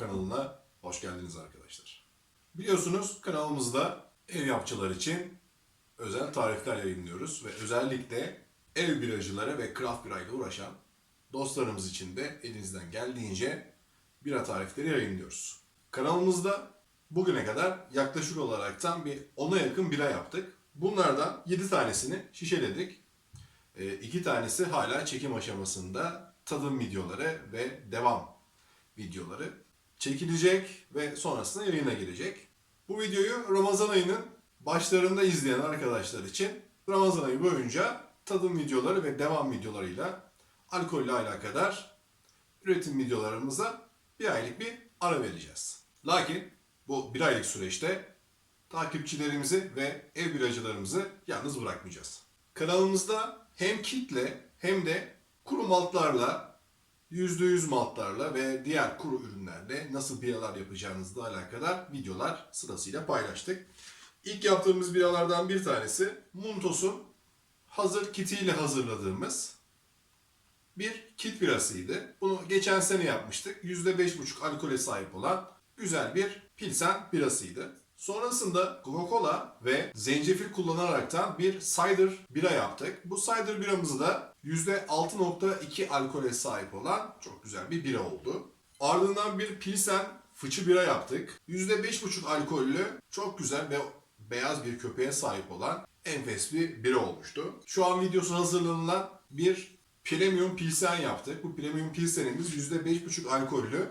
kanalına hoş geldiniz arkadaşlar. Biliyorsunuz kanalımızda ev yapçılar için özel tarifler yayınlıyoruz ve özellikle ev biracıları ve craft birayla uğraşan dostlarımız için de elinizden geldiğince bira tarifleri yayınlıyoruz. Kanalımızda bugüne kadar yaklaşık olaraktan bir 10'a yakın bira yaptık. Bunlardan 7 tanesini şişeledik. E, iki tanesi hala çekim aşamasında tadım videoları ve devam videoları çekilecek ve sonrasında yayına girecek. Bu videoyu Ramazan ayının başlarında izleyen arkadaşlar için Ramazan ayı boyunca tadım videoları ve devam videolarıyla alkolle alakadar üretim videolarımıza bir aylık bir ara vereceğiz. Lakin bu bir aylık süreçte takipçilerimizi ve ev biracılarımızı yalnız bırakmayacağız. Kanalımızda hem kitle hem de kuru maltlarla, %100 maltlarla ve diğer kuru ürünlerle nasıl biralar yapacağınızla alakadar videolar sırasıyla paylaştık. İlk yaptığımız biralardan bir tanesi Muntos'un hazır kitiyle hazırladığımız bir kit birasıydı. Bunu geçen sene yapmıştık. %5,5 alkole sahip olan güzel bir pilsen birasıydı. Sonrasında Coca-Cola ve zencefil kullanaraktan bir cider bira yaptık. Bu cider biramızı da %6.2 alkole sahip olan çok güzel bir bira oldu. Ardından bir pilsen fıçı bira yaptık. %5.5 alkollü çok güzel ve beyaz bir köpeğe sahip olan enfes bir bira olmuştu. Şu an videosu hazırlanılan bir premium pilsen yaptık. Bu premium pilsenimiz %5.5 alkollü,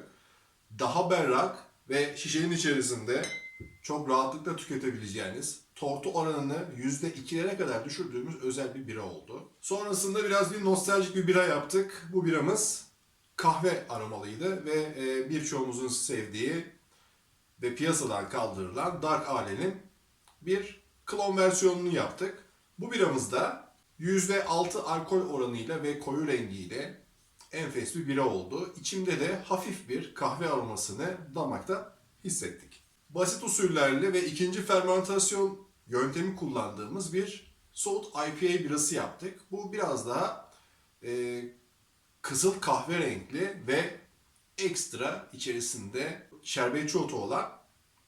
daha berrak ve şişenin içerisinde çok rahatlıkla tüketebileceğiniz tortu oranını %2'lere kadar düşürdüğümüz özel bir bira oldu. Sonrasında biraz bir nostaljik bir bira yaptık. Bu biramız kahve aromalıydı ve e, birçoğumuzun sevdiği ve piyasadan kaldırılan Dark Ale'nin bir klon versiyonunu yaptık. Bu biramızda %6 alkol oranıyla ve koyu rengiyle enfes bir bira oldu. İçimde de hafif bir kahve aromasını damakta hissettik. Basit usullerle ve ikinci fermentasyon yöntemi kullandığımız bir soğut IPA birası yaptık. Bu biraz daha e, kızıl kahve renkli ve ekstra içerisinde şerbetçi otu olan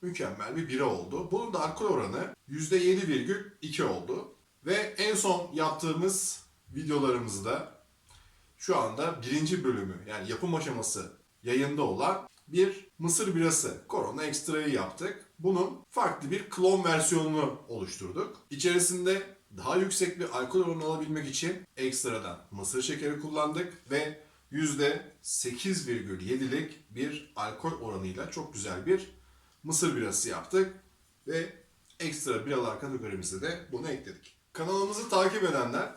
mükemmel bir bira oldu. Bunun da alkol oranı %7,2 oldu. Ve en son yaptığımız videolarımızda şu anda birinci bölümü yani yapım aşaması yayında olan bir mısır birası Corona Extra'yı yaptık. Bunun farklı bir klon versiyonunu oluşturduk. İçerisinde daha yüksek bir alkol oranı alabilmek için ekstradan mısır şekeri kullandık ve %8,7'lik bir alkol oranıyla çok güzel bir mısır birası yaptık ve ekstra biralar kategorimize de bunu ekledik. Kanalımızı takip edenler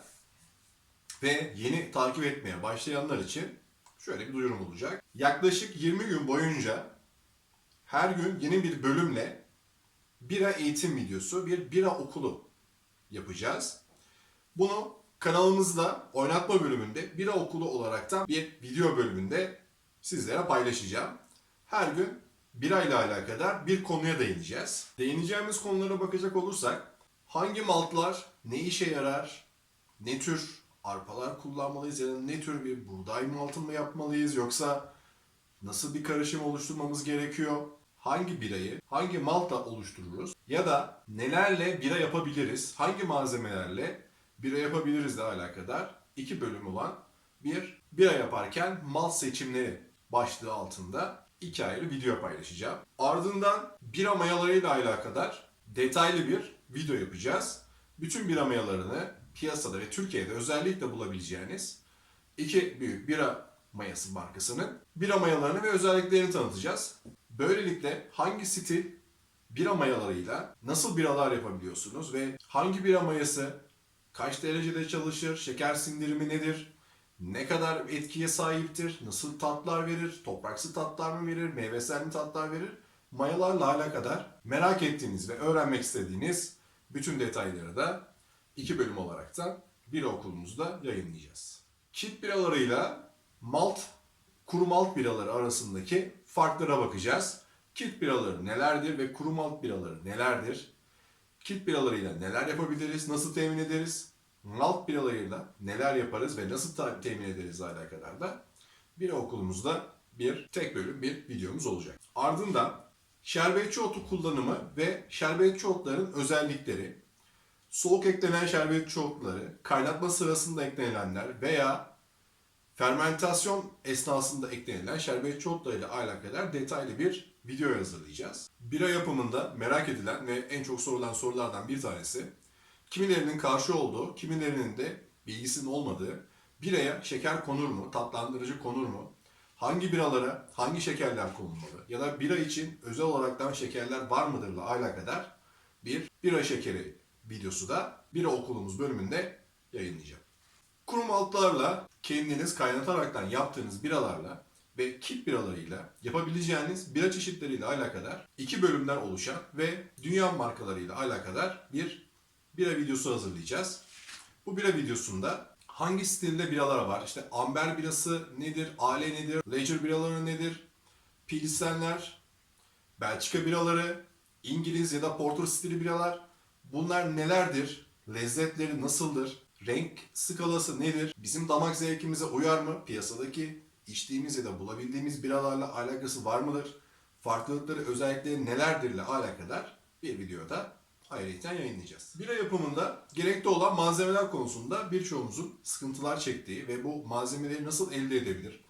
ve yeni takip etmeye başlayanlar için şöyle bir duyurum olacak. Yaklaşık 20 gün boyunca her gün yeni bir bölümle bira eğitim videosu, bir bira okulu yapacağız. Bunu kanalımızda oynatma bölümünde bira okulu olaraktan bir video bölümünde sizlere paylaşacağım. Her gün bira ile alakadar bir konuya değineceğiz. Değineceğimiz konulara bakacak olursak hangi maltlar ne işe yarar, ne tür arpalar kullanmalıyız ya da ne tür bir buğday maltı mı yapmalıyız yoksa nasıl bir karışım oluşturmamız gerekiyor? Hangi birayı, hangi malta oluştururuz? Ya da nelerle bira yapabiliriz? Hangi malzemelerle bira yapabiliriz ile alakadar iki bölüm olan bir bira yaparken malt seçimleri başlığı altında iki ayrı video paylaşacağım. Ardından bira mayalarıyla alakadar detaylı bir video yapacağız. Bütün bira mayalarını piyasada ve Türkiye'de özellikle bulabileceğiniz iki büyük bira mayası markasının bira mayalarını ve özelliklerini tanıtacağız. Böylelikle hangi stil bira mayalarıyla nasıl biralar yapabiliyorsunuz ve hangi bira mayası kaç derecede çalışır, şeker sindirimi nedir, ne kadar etkiye sahiptir, nasıl tatlar verir, topraksı tatlar mı verir, meyvesel mi tatlar verir, mayalarla alakadar merak ettiğiniz ve öğrenmek istediğiniz bütün detayları da iki bölüm olarak da bir okulumuzda yayınlayacağız. Kit biralarıyla malt, kuru malt biraları arasındaki farklara bakacağız. Kit biraları nelerdir ve kuru malt biraları nelerdir? Kit biralarıyla neler yapabiliriz, nasıl temin ederiz? Malt biralarıyla neler yaparız ve nasıl temin ederiz alakadar da bir okulumuzda bir tek bölüm bir videomuz olacak. Ardından şerbetçi otu kullanımı ve şerbetçi otların özellikleri, soğuk eklenen şerbetçi otları, kaynatma sırasında eklenilenler veya fermentasyon esnasında eklenilen şerbetçi otlarıyla alakadar detaylı bir video hazırlayacağız. Bira yapımında merak edilen ve en çok sorulan sorulardan bir tanesi, kimilerinin karşı olduğu, kimilerinin de bilgisinin olmadığı, biraya şeker konur mu, tatlandırıcı konur mu, hangi biralara hangi şekerler konulmalı ya da bira için özel olaraktan şekerler var mıdırla alakadar bir bira şekeri videosu da bira okulumuz bölümünde yayınlayacağım. Kuru maltlarla kendiniz kaynataraktan yaptığınız biralarla ve kit biralarıyla yapabileceğiniz bira çeşitleriyle alakadar iki bölümden oluşan ve dünya markalarıyla alakadar bir bira videosu hazırlayacağız. Bu bira videosunda hangi stilde biralar var? İşte amber birası nedir? Ale nedir? Ledger biraları nedir? Pilsenler, Belçika biraları, İngiliz ya da Porter stili biralar. Bunlar nelerdir? Lezzetleri nasıldır? Renk skalası nedir? Bizim damak zevkimize uyar mı? Piyasadaki içtiğimiz ya da bulabildiğimiz biralarla alakası var mıdır? Farklılıkları, özellikleri nelerdirle alakadar bir videoda ayrıca yayınlayacağız. Bira yapımında gerekli olan malzemeler konusunda birçoğumuzun sıkıntılar çektiği ve bu malzemeleri nasıl elde edebilir?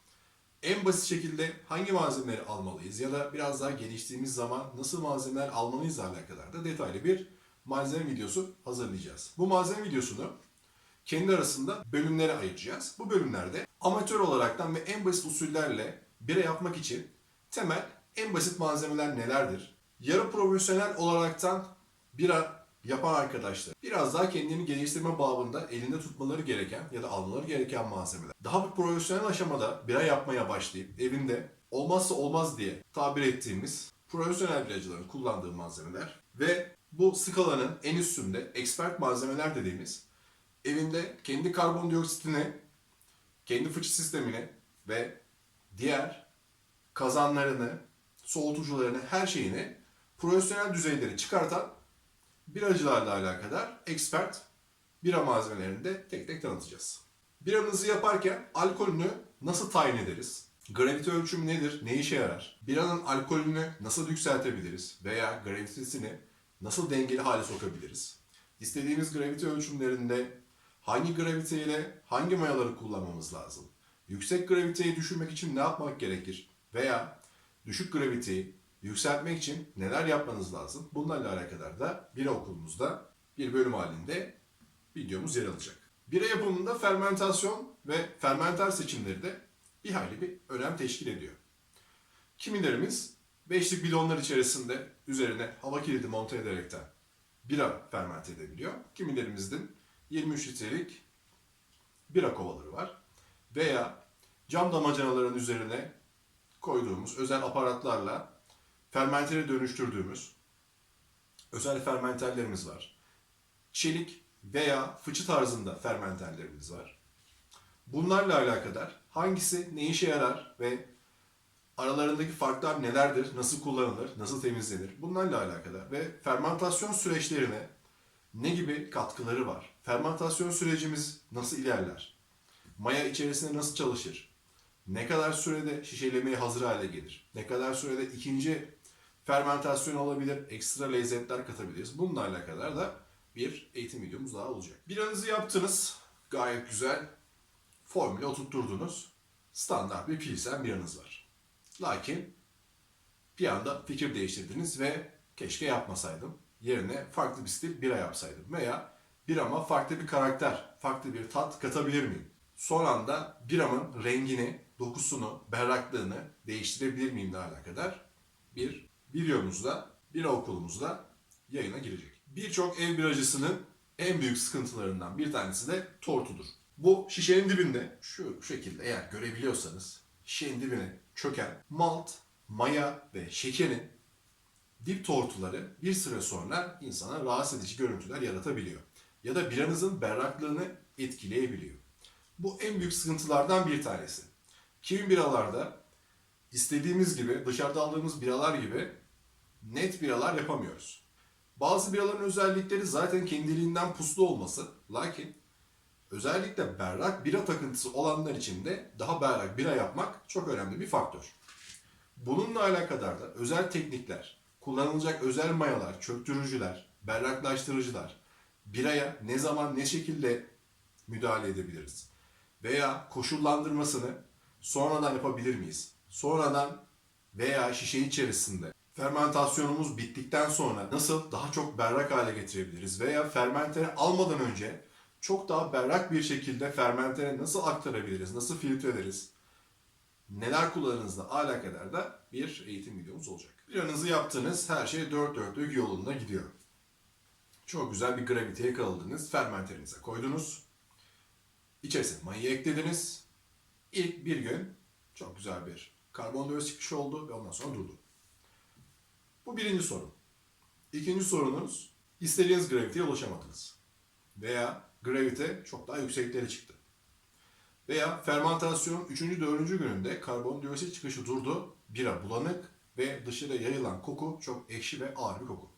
En basit şekilde hangi malzemeleri almalıyız ya da biraz daha geliştiğimiz zaman nasıl malzemeler almalıyız alakadar da detaylı bir malzeme videosu hazırlayacağız. Bu malzeme videosunu kendi arasında bölümlere ayıracağız. Bu bölümlerde amatör olaraktan ve en basit usullerle bira yapmak için temel en basit malzemeler nelerdir? Yarı profesyonel olaraktan bira yapan arkadaşlar biraz daha kendini geliştirme babında elinde tutmaları gereken ya da almaları gereken malzemeler. Daha bir profesyonel aşamada bira yapmaya başlayıp evinde olmazsa olmaz diye tabir ettiğimiz profesyonel biracıların kullandığı malzemeler ve bu skalanın en üstünde expert malzemeler dediğimiz evinde kendi karbondioksitini, kendi fıçı sistemini ve diğer kazanlarını, soğutucularını, her şeyini profesyonel düzeyleri çıkartan biracılarla alakadar expert bira malzemelerini de tek tek tanıtacağız. Biramızı yaparken alkolünü nasıl tayin ederiz? Gravite ölçümü nedir? Ne işe yarar? Biranın alkolünü nasıl yükseltebiliriz? Veya gravitesini nasıl dengeli hale sokabiliriz? İstediğimiz gravite ölçümlerinde hangi graviteyle hangi mayaları kullanmamız lazım? Yüksek graviteyi düşürmek için ne yapmak gerekir? Veya düşük graviteyi yükseltmek için neler yapmanız lazım? Bunlarla alakadar da bira okulumuzda bir bölüm halinde videomuz yer alacak. Bira yapımında fermentasyon ve fermenter seçimleri de bir hayli bir önem teşkil ediyor. Kimilerimiz beşlik bidonlar içerisinde üzerine hava kilidi monte ederekten bira fermente edebiliyor. Kimilerimizin 23 litrelik bira kovaları var. Veya cam damacanaların üzerine koyduğumuz özel aparatlarla fermentere dönüştürdüğümüz özel fermenterlerimiz var. Çelik veya fıçı tarzında fermenterlerimiz var. Bunlarla alakadar hangisi ne işe yarar ve aralarındaki farklar nelerdir, nasıl kullanılır, nasıl temizlenir bunlarla alakadar ve fermentasyon süreçlerine ne gibi katkıları var? Fermentasyon sürecimiz nasıl ilerler? Maya içerisinde nasıl çalışır? Ne kadar sürede şişelemeye hazır hale gelir? Ne kadar sürede ikinci fermentasyon olabilir, ekstra lezzetler katabiliriz. Bununla alakadar da bir eğitim videomuz daha olacak. Biranızı yaptınız. Gayet güzel. Formüle oturtturdunuz. Standart bir pilsen biranız var. Lakin bir anda fikir değiştirdiniz ve keşke yapmasaydım. Yerine farklı bir stil bira yapsaydım. Veya birama farklı bir karakter, farklı bir tat katabilir miyim? Son anda biramın rengini, dokusunu, berraklığını değiştirebilir miyim de alakadar bir videomuzda, bira okulumuzda yayına girecek. Birçok ev biracısının en büyük sıkıntılarından bir tanesi de tortudur. Bu şişenin dibinde şu şekilde eğer görebiliyorsanız şişenin dibine çöken malt, maya ve şekerin dip tortuları bir süre sonra insana rahatsız edici görüntüler yaratabiliyor. Ya da biranızın berraklığını etkileyebiliyor. Bu en büyük sıkıntılardan bir tanesi. Kimi biralarda istediğimiz gibi dışarıda aldığımız biralar gibi net biralar yapamıyoruz. Bazı biraların özellikleri zaten kendiliğinden puslu olması. Lakin Özellikle berrak bira takıntısı olanlar için de daha berrak bira yapmak çok önemli bir faktör. Bununla alakadar da özel teknikler, kullanılacak özel mayalar, çöktürücüler, berraklaştırıcılar, biraya ne zaman ne şekilde müdahale edebiliriz? Veya koşullandırmasını sonradan yapabilir miyiz? Sonradan veya şişe içerisinde fermentasyonumuz bittikten sonra nasıl daha çok berrak hale getirebiliriz? Veya fermentere almadan önce çok daha berrak bir şekilde fermentere nasıl aktarabiliriz? Nasıl filtre ederiz? neler kullanınızla alakadar da bir eğitim videomuz olacak. Planınızı yaptınız, her şey dört dörtlük yolunda gidiyor. Çok güzel bir gravite yakaladınız, fermenterinize koydunuz. İçerisine mayayı eklediniz. İlk bir gün çok güzel bir karbondioksit çıkışı oldu ve ondan sonra durdu. Bu birinci sorun. İkinci sorunuz, istediğiniz graviteye ulaşamadınız. Veya gravite çok daha yükseklere çıktı. Veya fermentasyon 3. 4. gününde karbondioksit çıkışı durdu. Bira bulanık ve dışarı yayılan koku çok ekşi ve ağır bir koku.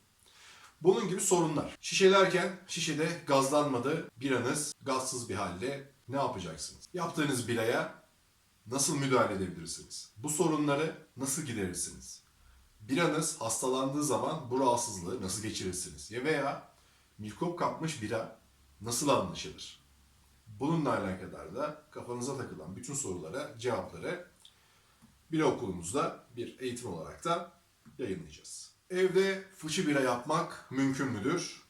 Bunun gibi sorunlar. Şişelerken şişede gazlanmadı. Biranız gazsız bir halde ne yapacaksınız? Yaptığınız biraya nasıl müdahale edebilirsiniz? Bu sorunları nasıl giderirsiniz? Biranız hastalandığı zaman bu rahatsızlığı nasıl geçirirsiniz? Ya veya mikrop kapmış bira nasıl anlaşılır? Bununla alakadar da kafanıza takılan bütün sorulara cevapları bir okulumuzda bir eğitim olarak da yayınlayacağız. Evde fıçı bira yapmak mümkün müdür?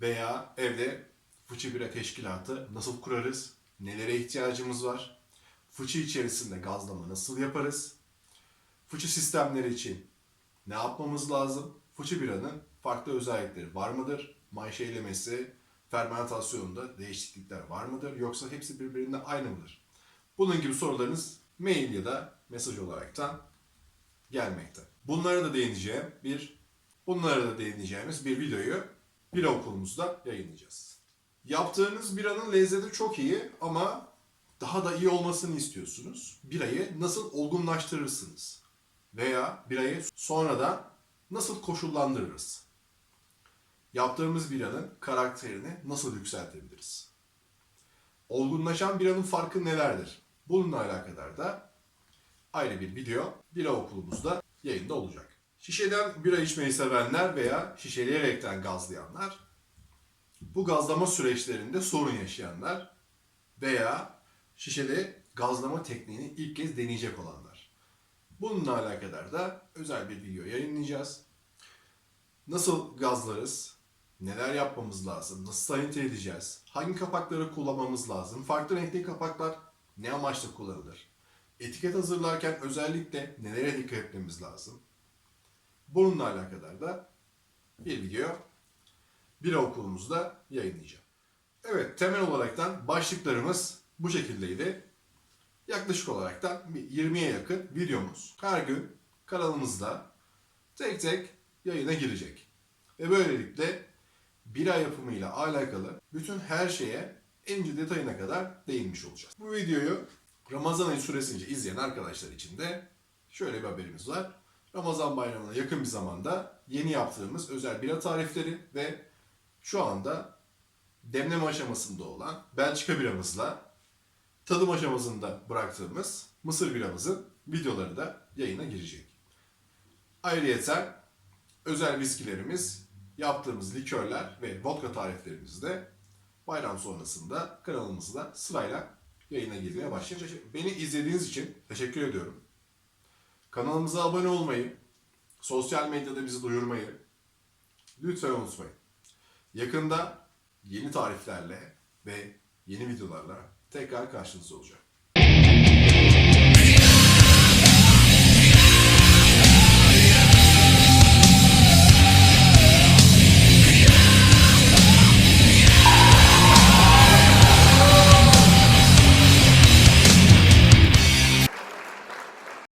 Veya evde fıçı bira teşkilatı nasıl kurarız? Nelere ihtiyacımız var? Fıçı içerisinde gazlama nasıl yaparız? Fıçı sistemleri için ne yapmamız lazım? Fıçı biranın farklı özellikleri var mıdır? Mayşeylemesi, fermentasyonunda değişiklikler var mıdır? Yoksa hepsi birbirine aynı mıdır? Bunun gibi sorularınız mail ya da mesaj olaraktan gelmekte. Bunlara da değineceğim bir bunlara da değineceğimiz bir videoyu bira okulumuzda yayınlayacağız. Yaptığınız biranın lezzeti çok iyi ama daha da iyi olmasını istiyorsunuz. Birayı nasıl olgunlaştırırsınız? Veya birayı sonradan nasıl koşullandırırız? Yaptığımız biranın karakterini nasıl yükseltebiliriz? Olgunlaşan biranın farkı nelerdir? Bununla alakadar da ayrı bir video bira okulumuzda yayında olacak. Şişeden bira içmeyi sevenler veya şişeleyerekten gazlayanlar, bu gazlama süreçlerinde sorun yaşayanlar veya şişeli gazlama tekniğini ilk kez deneyecek olanlar. Bununla alakadar da özel bir video yayınlayacağız. Nasıl gazlarız? Neler yapmamız lazım? Nasıl sanite edeceğiz? Hangi kapakları kullanmamız lazım? Farklı renkli kapaklar ne amaçla kullanılır? Etiket hazırlarken özellikle nelere dikkat etmemiz lazım? Bununla alakadar da bir video bir okulumuzda yayınlayacağım. Evet, temel olaraktan başlıklarımız bu şekildeydi. Yaklaşık olaraktan bir 20'ye yakın videomuz her gün kanalımızda tek tek yayına girecek. Ve böylelikle bira yapımıyla alakalı bütün her şeye en ince detayına kadar değinmiş olacağız. Bu videoyu Ramazan ayı süresince izleyen arkadaşlar için de şöyle bir haberimiz var. Ramazan bayramına yakın bir zamanda yeni yaptığımız özel bira tarifleri ve şu anda demleme aşamasında olan Belçika biramızla tadım aşamasında bıraktığımız mısır biramızın videoları da yayına girecek. Ayrıyeten özel viskilerimiz, yaptığımız likörler ve vodka tariflerimiz de bayram sonrasında kanalımızda sırayla yayına girmeye başlayacak. Beni izlediğiniz için teşekkür ediyorum. Kanalımıza abone olmayı, sosyal medyada bizi duyurmayı lütfen unutmayın. Yakında yeni tariflerle ve yeni videolarla tekrar karşınızda olacağım.